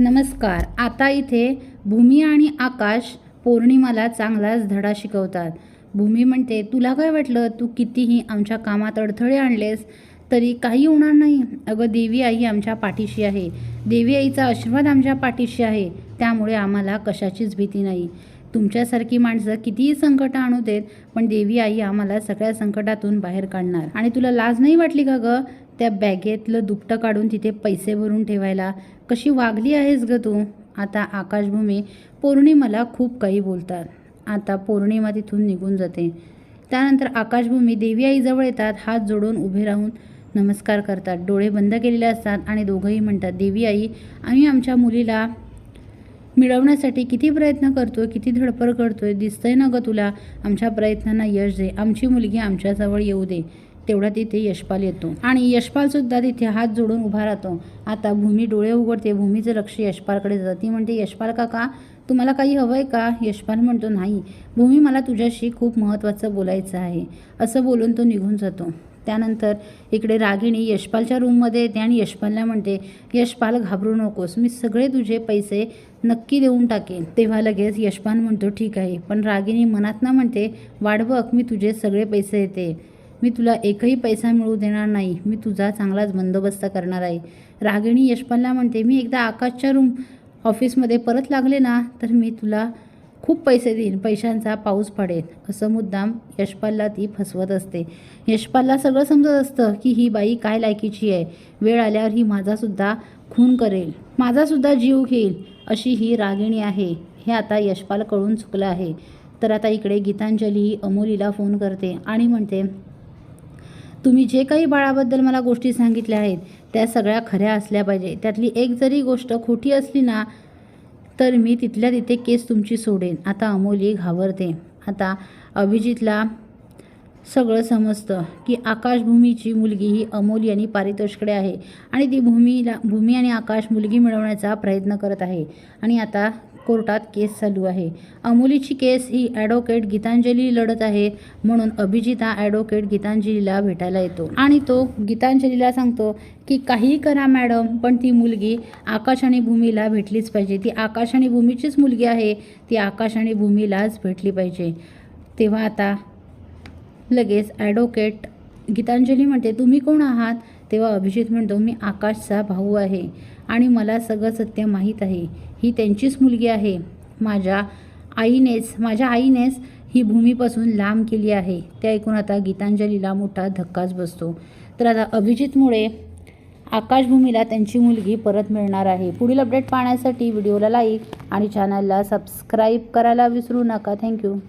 नमस्कार. आता इथे भूमी आणि आकाश पौर्णिमाला चांगलाच धडा शिकवतात. भूमी म्हणते तुला काय वाटलं? तू कितीही आमच्या कामात अडथळे आणलेस तरी काही होणार नाही. अगं देवी आई आमच्या पाठीशी आहे. देवी आईचा आशीर्वाद आमच्या पाठीशी आहे. त्यामुळे आम्हाला कशाचीच भीती नाही. तुमच्यासारखी माणसं कितीही संकट आणू देत पण देवी आई आम्हाला सगळ्या संकटातून बाहेर काढणार. आणि तुला लाज नाही वाटली का गं? त्या बॅगेतलं दुपटं काढून तिथे पैसे भरून ठेवायला. कशी वागली आहेस ग तू? आता आकाशभूमी पौर्णिमाला खूप काही बोलतात. आता पौर्णिमा तिथून निघून जाते. त्यानंतर आकाशभूमी देवी आईजवळ येतात हात जोडून उभे राहून नमस्कार करतात. डोळे बंद केलेले असतात आणि दोघंही म्हणतात देवी आई आम्ही आमच्या मुलीला मिळवण्यासाठी किती प्रयत्न करतोय किती धडपड करतोय दिसतंय ना ग तुला? आमच्या प्रयत्नांना यश दे. आमची मुलगी आमच्याजवळ येऊ दे. तेवढा तिथे यशपाल येतो. आणि यशपालसुद्धा तिथे हात जोडून उभा राहतो. आता भूमी डोळे उघडते. भूमीचं लक्ष यशपालकडे जातं. ती म्हणते यशपाल काका तुम्हाला काही हवं आहे का? यशपाल म्हणतो नाही. भूमी मला तुझ्याशी खूप महत्त्वाचं बोलायचं आहे. असं बोलून तो निघून जातो. त्यानंतर इकडे रागिणी यशपालच्या रूममध्ये येते आणि यशपालला म्हणते यशपाल घाबरू नकोस मी सगळे तुझे पैसे नक्की देऊन टाकेन. तेव्हा लगेच यशपाल म्हणतो ठीक आहे. पण रागिणी मनात ना म्हणते वाढवक मी तुझे सगळे पैसे येते मी तुला एकही पैसा मिळू देणार नाही. मी तुझा चांगलाच बंदोबस्त करणार आहे. रागिणी यशपालला म्हणते मी एकदा आकाशच्या रूम ऑफिसमध्ये परत लागले ना तर मी तुला खूप पैसे देईन पैशांचा पाऊस पडेल असं मुद्दाम यशपालला ती फसवत असते. यशपालला सगळं समजत असतं की ही बाई काय लायकीची आहे. वेळ आल्यावर ही माझासुद्धा खून करेल माझासुद्धा जीव घेईल अशी ही रागिणी आहे. हे आता यशपाल कळून चुकलं आहे. तर आता इकडे गीतांजली ही अमोलीला फोन करते आणि म्हणते तुम्ही जे काही बाळाबद्दल मला गोष्टी सांगितल्या आहेत त्या सगळ्या खऱ्या असल्या पाहिजे. त्यातली एक जरी गोष्ट खोटी असली ना तर मी तिथल्या तिथे केस तुमची सोडेन. आता अमोली घाबरते आता अभिजितला सगळं समजतं की आकाशभूमीची मुलगी ही अमोली आणि पारितोषकडे आहे आणि ती भूमीला भूमी आणि आकाश मुलगी मिळवण्याचा प्रयत्न करत आहे. आणि आता कोर्टात केस चालू आहे. अमोलीची केस ही ॲडव्होकेट गीतांजली लढत आहे म्हणून अभिजित हा ॲडव्होकेट गीतांजलीला भेटायला येतो. आणि तो गीतांजलीला सांगतो की काहीही करा मॅडम पण ती मुलगी आकाश आणि भूमीला भेटलीच पाहिजे. ती आकाश आणि भूमीचीच मुलगी आहे. ती आकाश आणि भूमीलाच भेटली पाहिजे. तेव्हा आता लगेच ॲडव्होकेट गीतांजली म्हणते तुम्ही कोण आहात? तेव्हा अभिजित म्हणतो मी आकाशचा भाऊ आहे आणि मला सगळं सत्य माहीत आहे. ही त्यांचीच मुलगी आहे. माझ्या आईनेच माझ्या आईनेच ही भूमीपासून लांब केली आहे. ते ऐकून आता गीतांजलीला मोठा धक्काच बसतो. तर आता अभिजितमुळे आकाशभूमीला त्यांची मुलगी परत मिळणार आहे. पुढील अपडेट पाहण्यासाठी व्हिडिओला लाईक आणि चॅनलला सबस्क्राईब करायला विसरू नका. थँक्यू